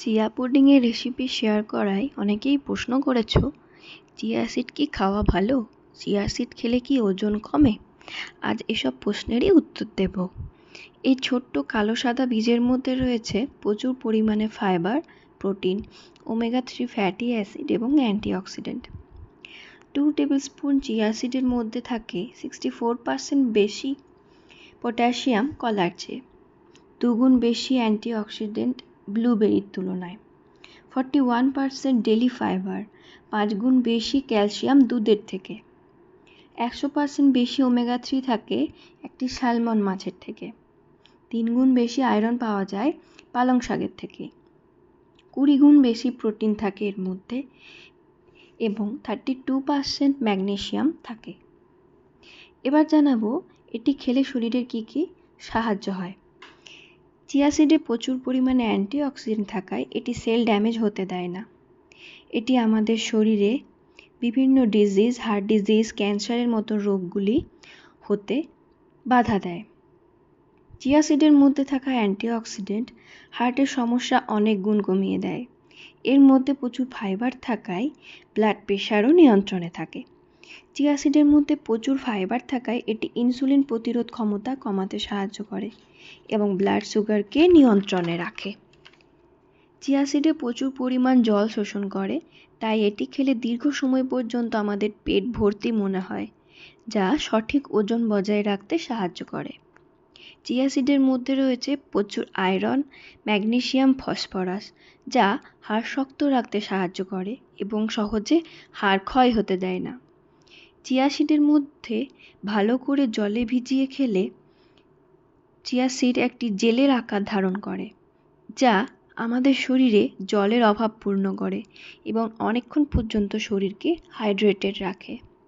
Chia পুডিংয়ের recipe share করায় অনেকেই প্রশ্ন করেছ, চিয়া সিড কি খাওয়া ভালো? চিয়া সিড খেলে কি ওজন কমে? আজ এসব প্রশ্নেরই উত্তর দেব। এই ছোট্ট কালো সাদা বীজের মধ্যে রয়েছে প্রচুর পরিমাণে fibre protein omega three fatty acid এবং antioxidant two tablespoon chia সিডের মধ্যে থাকে সিক্সটি ফোর পার্সেন্ট বেশি পটাশিয়াম কলার চেয়ে। দুগুণ বেশি অ্যান্টিঅক্সিডেন্ট ব্লুবেরির তুলনায়। Forty one percent daily fibre, পাঁচ গুণ বেশি ক্যালসিয়াম দুধের থেকে। একশো পার্সেন্ট বেশি ওমেগা থ্রি থাকে একটি স্যালমন মাছের থেকে। তিন গুণ বেশি আয়রন পাওয়া যায় পালং শাকের থেকে। কুড়ি গুণ বেশি প্রোটিন থাকে এর মধ্যে এবং থার্টি টু পার্সেন্ট ম্যাগনেশিয়াম থাকে। এবার জানাব, এটি খেলে শরীরের কী কী সাহায্য হয়। চিয়া সিডে প্রচুর পরিমাণে অ্যান্টিঅক্সিডেন্ট থাকায় এটি সেল ড্যামেজ হতে দেয় না। এটি আমাদের শরীরে বিভিন্ন ডিজিজ হার্ট ডিজিজ ক্যান্সারের মতো রোগগুলি হতে বাধা দেয়। চিয়া সিডের মধ্যে থাকা অ্যান্টিঅক্সিডেন্ট হার্টের সমস্যা অনেক গুণ কমিয়ে দেয়। এর মধ্যে প্রচুর ফাইবার থাকায় ব্লাড প্রেশারও নিয়ন্ত্রণে থাকে। চিয়া সিডের মধ্যে প্রচুর ফাইবার থাকায় এটি ইনসুলিন প্রতিরোধ ক্ষমতা কমাতে সাহায্য করে এবং ব্লাড সুগারকে নিয়ন্ত্রণে রাখে। চিয়া সিডে প্রচুর পরিমাণ জল শোষণ করে, তাই এটি খেলে দীর্ঘ সময় পর্যন্ত আমাদের পেট ভর্তি মনে হয়, যা সঠিক ওজন বজায় রাখতে সাহায্য করে। চিয়া সিডের মধ্যে রয়েছে প্রচুর আয়রন ম্যাগনেশিয়াম ফসফরাস, যা হাড় শক্ত রাখতে সাহায্য করে এবং সহজে হাড় ক্ষয় হতে দেয় না। চিয়া সিডের মধ্যে ভালো করে জলে ভিজিয়ে খেলে চিয়া সিড একটি জেলের আকার ধারণ করে, যা আমাদের শরীরে জলের অভাব পূর্ণ করে এবং অনেকক্ষণ পর্যন্ত শরীরকে হাইড্রেটেড রাখে।